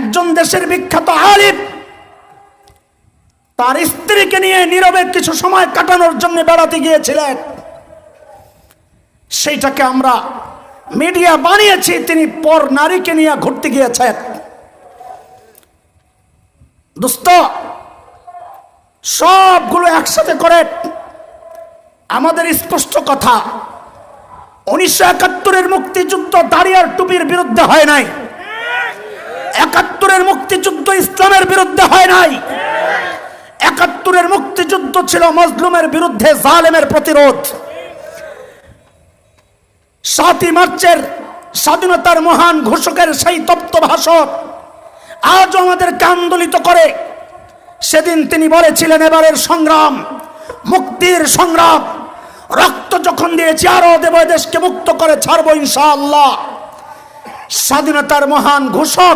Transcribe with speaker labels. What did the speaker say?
Speaker 1: একজন দেশের বিখ্যাত আলিম তার স্ত্রীকে নিয়ে নীরবে কিছু সময় কাটানোর জন্য বেড়াতে গিয়েছিলেন। সেইটাকে আমরা মিডিয়া বানিয়েছি, তিনি পর নারীকে নিয়ে ঘুরতে গিয়েছেন। দোস্ত, সবগুলো একসাথে করে আমাদের স্পষ্ট কথা, উনিশশো একাত্তরের মুক্তিযুদ্ধ দাঁড়িয়ার টুপির বিরুদ্ধে হয় নাই। মুক্তিযুদ্ধ ইসলামের বিরুদ্ধে হয় নাই। একাত্তরের মুক্তিযুদ্ধ ছিল মজলুমের বিরুদ্ধে জালেমের প্রতিরোধ। সাতই মার্চের স্বাধীনতার মহান ঘোষকের সেই তপ্ত ভাষণ আজও আমাদেরকে আন্দোলিত করে। সেদিন তিনি বলেছিলেন, এবারের সংগ্রাম, মুক্তির সংগ্রাম, রক্ত যখন দিয়েছি, আরও দেব এ দেশকে মুক্ত করে ছাড়বো ইনশাআল্লাহ। স্বাধীনতার মহান ঘোষক